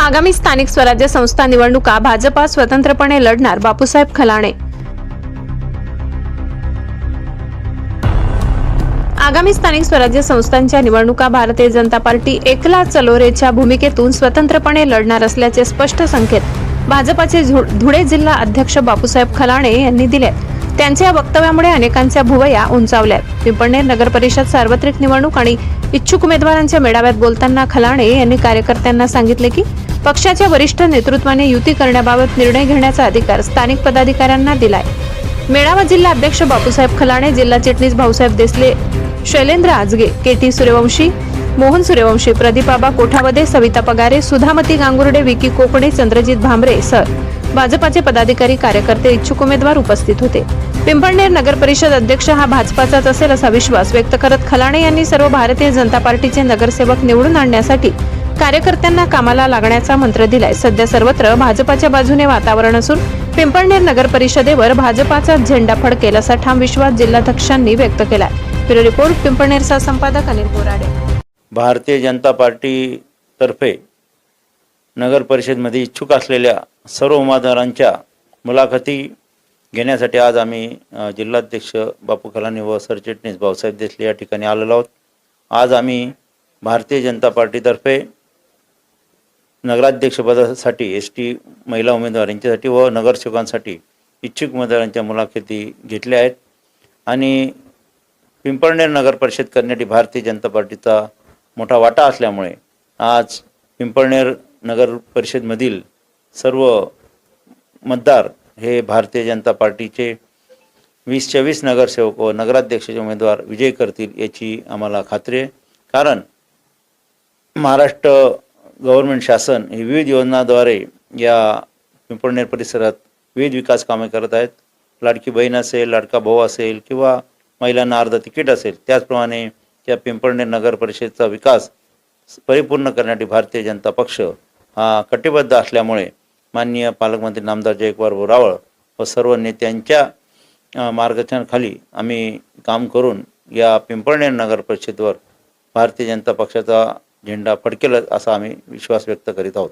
आगामी स्थानिक स्वराज्य संस्था निवडणुका भाजपा स्वतंत्रपणे लढणार बापूसाहेब खलाणे. आगामी स्थानिक स्वराज्य संस्थांच्या निवडणुका भारतीय जनता पार्टी एकला चलोरेच्या भूमिकेतून स्वतंत्रपणे लढणार असल्याचे स्पष्ट संकेत भाजपाचे झु- धुळे जिल्हा अध्यक्ष बापूसाहेब खलाणे यांनी दिले त्यांच्या या वक्तव्यामुळे अनेकांच्या भुवया उंचावल्या पिंपळनेर नगर परिषद सार्वत्रिक निवडणूक आणि इच्छुक उमेदवारांच्या मेळाव्यात बोलताना खलाणे यांनी कार्यकर्त्यांना सांगितले की पक्षाच्या वरिष्ठ नेतृत्वाने युती करण्याबाबत निर्णय घेण्याचा अधिकार स्थानिक पदाधिकाऱ्यांना दिलाय. मेळावा जिल्हा अध्यक्ष बापूसाहेब खलाणे जिल्हा चिटणीस Bhausaheb Desale Shailendra आजगे K T Suryavanshi Mohan Suryavanshi प्रदीपाबा Kothawade Savita Pagare Sudhamati Gangurde Vicky Kokane Chandrajit Bhambare sir भाजपाचे पदाधिकारी कार्यकर्ते इच्छुक उमेदवार उपस्थित होते. पिंपळनेर नगर परिषद अध्यक्ष हा भाजपाचाच असेल असा विश्वास व्यक्त करत खलाणे यांनी सर्व भारतीय जनता पार्टीचे नगरसेवक निवडून आणण्यासाठी कार्यकर्त्यांना कामाला लागण्याचा मंत्र दिलाय. सध्या सर्वत्र भाजपाच्या बाजूने वातावरण असून पिंपळनेर नगर परिषदेवर भाजपाचा झेंडा फडकेल असा ठाम विश्वास जिल्हाध्यक्षांनी व्यक्त केलाय. ब्युरो रिपोर्ट पिंपळनेरचा संपादक अनिल बोराडे. भारतीय जनता पार्टीतर्फे नगर परिषदमध्ये इच्छुक असलेल्या सर्व उमेदवारांच्या मुलाखती घेण्यासाठी आज आम्ही जिल्हाध्यक्ष बापू कलानी व सरचिटणीस भाऊसाहेब देसले या ठिकाणी आलेलो आहोत. आज आम्ही भारतीय जनता पार्टीतर्फे नगराध्यक्षपदासाठी एस टी महिला उमेदवार यांच्यासाठी व नगरसेवकांसाठी इच्छुक उमेदवारांच्या मुलाखती घेतल्या आहेत. आणि पिंपळनेर नगर परिषद करण्यासाठी भारतीय जनता पार्टीचा मोठा वाटा असल्यामुळे आज पिंपळनेर नगर परिषदमधील सर्व मतदार हे भारतीय जनता पार्टीचे वीस चोवीस नगरसेवक व नगराध्यक्षाचे उमेदवार विजय करतील याची आम्हाला खात्री आहे. कारण महाराष्ट्र गव्हर्नमेंट शासन हे विविध योजनाद्वारे या पिंपळनेर परिसरात विविध विकास कामे करत आहेत. लाडकी बहीण असेल लाडका भाऊ असेल किंवा महिलांना अर्ध तिकीट असेल त्याचप्रमाणे या पिंपळनेर नगर परिषदेचा विकास परिपूर्ण करण्यासाठी भारतीय जनता पक्ष हा कटिबद्ध असल्यामुळे माननीय पालकमंत्री नामदार जयकुमार रावळ व सर्व नेत्यांच्या मार्गदर्शनाखाली आम्ही काम करून या पिंपळनेर नगर परिषदेवर भारतीय जनता पक्षाचा झेंडा फडकेल असा आम्ही विश्वास व्यक्त करीत आहोत.